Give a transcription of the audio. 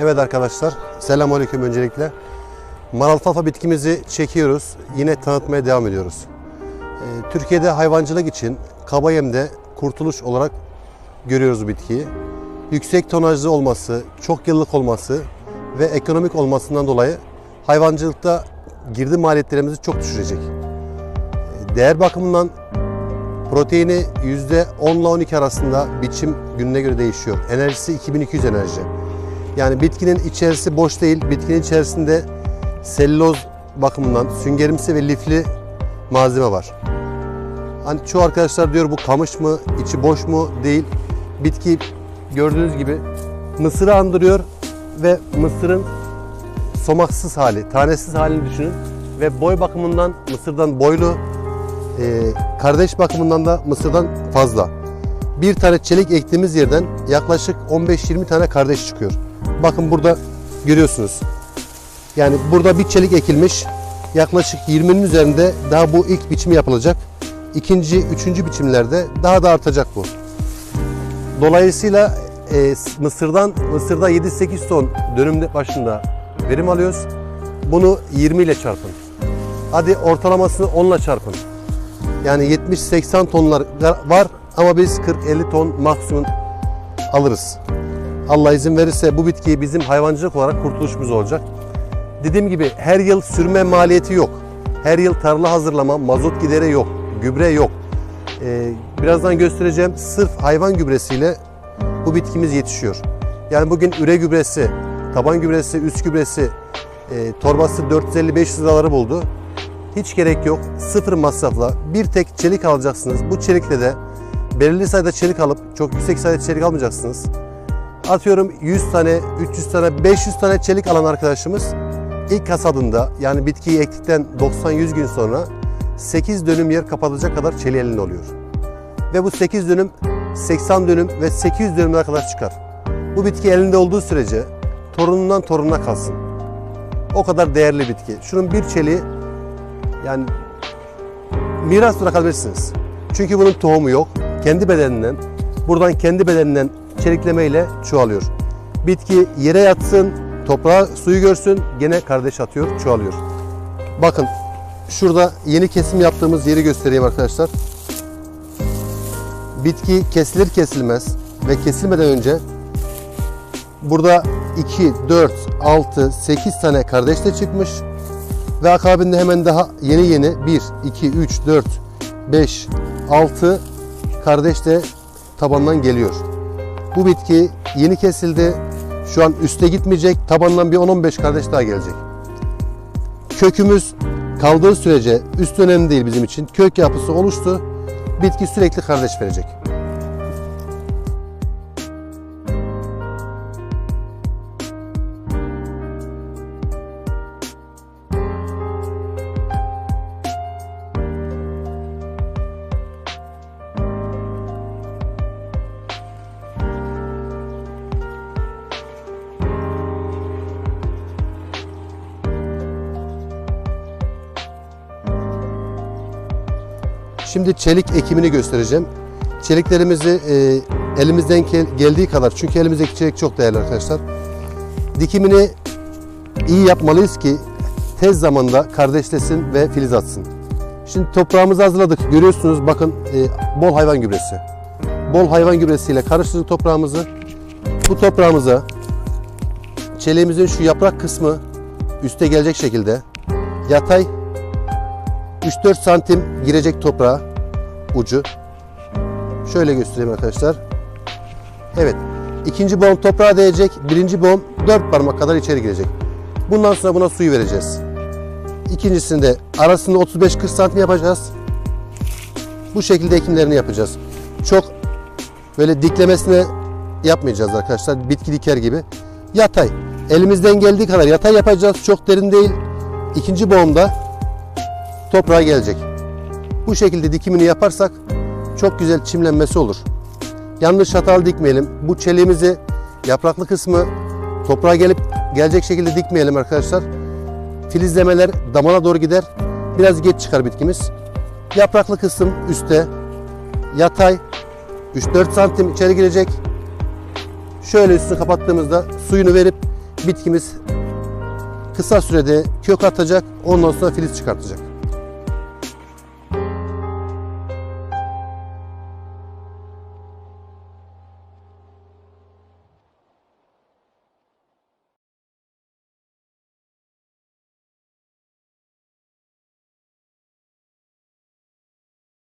Evet arkadaşlar, selamünaleyküm öncelikle. Maralfalfa bitkimizi çekiyoruz. Yine tanıtmaya devam ediyoruz. Ee, Türkiye'de hayvancılık için kabayemde kurtuluş olarak görüyoruz bitkiyi. Yüksek tonajlı olması, çok yıllık olması ve ekonomik olmasından dolayı hayvancılıkta girdi maliyetlerimizi çok düşürecek. Ee, Değer bakımından proteini %10 ile 12 arasında biçim gününe göre değişiyor. Enerjisi 2200 enerji. Yani bitkinin içerisi boş değil. Bitkinin içerisinde selüloz bakımından süngerimsi ve lifli malzeme var. Hani çoğu arkadaşlar diyor bu kamış mı, içi boş mu? Değil. Bitki gördüğünüz gibi mısırı andırıyor ve mısırın somaksız hali, tanesiz halini düşünün. Ve boy bakımından mısırdan boylu, e, kardeş bakımından da mısırdan fazla. Bir tane çelik ektiğimiz yerden yaklaşık 15-20 tane kardeş çıkıyor. Bakın burada görüyorsunuz. Yani burada bir çelik ekilmiş. Yaklaşık 20'nin üzerinde daha bu ilk biçimi yapılacak. İkinci, üçüncü biçimlerde daha da artacak bu. Dolayısıyla e, Mısır'dan Mısır'da 7-8 ton dönüm başında verim alıyoruz. Bunu 20 ile çarpın. Hadi ortalamasını 10 ile çarpın. Yani 70-80 tonlar var ama biz 40-50 ton maksimum alırız. Allah izin verirse bu bitkiyi bizim hayvancılık olarak kurtuluşumuz olacak. Dediğim gibi her yıl sürme maliyeti yok. Her yıl tarla hazırlama, mazot gideri yok, gübre yok. Ee, birazdan göstereceğim sırf hayvan gübresiyle bu bitkimiz yetişiyor. Yani bugün üre gübresi, taban gübresi, üst gübresi, e, torbası 450-500 liraları buldu. Hiç gerek yok. Sıfır masrafla bir tek çelik alacaksınız. Bu çelikle de belirli sayıda çelik alıp çok yüksek sayıda çelik almayacaksınız. Atıyorum 100 tane, 300 tane, 500 tane çelik alan arkadaşımız ilk hasadında yani bitkiyi ektikten 90-100 gün sonra 8 dönüm yer kapatacak kadar çeliği elinde oluyor. Ve bu 8 dönüm 80 dönüm ve 800 dönümlere kadar çıkar. Bu bitki elinde olduğu sürece torunundan torununa kalsın. O kadar değerli bitki. Şunun bir çeliği yani miras bırakabilirsiniz. Çünkü bunun tohumu yok. Kendi bedeninden, buradan kendi bedeninden çeliklemeyle çoğalıyor. Bitki yere yatsın, toprağa suyu görsün, gene kardeş atıyor, çoğalıyor. Bakın şurada yeni kesim yaptığımız yeri göstereyim arkadaşlar. Bitki kesilir kesilmez ve kesilmeden önce burada 2, 4, 6, 8 tane kardeş de çıkmış. Ve akabinde hemen daha yeni yeni 1, 2, 3, 4, 5, 6 kardeş de tabandan geliyor. Bu bitki yeni kesildi. Şu an üste gitmeyecek. Tabandan bir 10-15 kardeş daha gelecek. Kökümüz kaldığı sürece üst önemli değil bizim için. Kök yapısı oluştu. Bitki sürekli kardeş verecek. Şimdi çelik ekimini göstereceğim. Çeliklerimizi e, elimizden gel- geldiği kadar çünkü elimizdeki çelik çok değerli arkadaşlar. Dikimini iyi yapmalıyız ki tez zamanda kardeşlesin ve filiz atsın. Şimdi toprağımızı hazırladık. Görüyorsunuz bakın e, bol hayvan gübresi. Bol hayvan gübresiyle karıştırdık toprağımızı. Bu toprağımıza çeliğimizin şu yaprak kısmı üste gelecek şekilde yatay 3-4 santim girecek toprağa ucu. Şöyle göstereyim arkadaşlar. Evet. ikinci boğum toprağa değecek. Birinci boğum 4 parmak kadar içeri girecek. Bundan sonra buna suyu vereceğiz. İkincisinde arasında 35-40 santim yapacağız. Bu şekilde ekimlerini yapacağız. Çok böyle diklemesine yapmayacağız arkadaşlar. Bitki diker gibi. Yatay. Elimizden geldiği kadar yatay yapacağız. Çok derin değil. İkinci boğumda toprağa gelecek. Bu şekilde dikimini yaparsak çok güzel çimlenmesi olur. Yanlış hatalı dikmeyelim. Bu çeliğimizi yapraklı kısmı toprağa gelip gelecek şekilde dikmeyelim arkadaşlar. Filizlemeler damana doğru gider. Biraz geç çıkar bitkimiz. Yapraklı kısım üstte. Yatay 3-4 santim içeri girecek. Şöyle üstünü kapattığımızda suyunu verip bitkimiz kısa sürede kök atacak, ondan sonra filiz çıkartacak.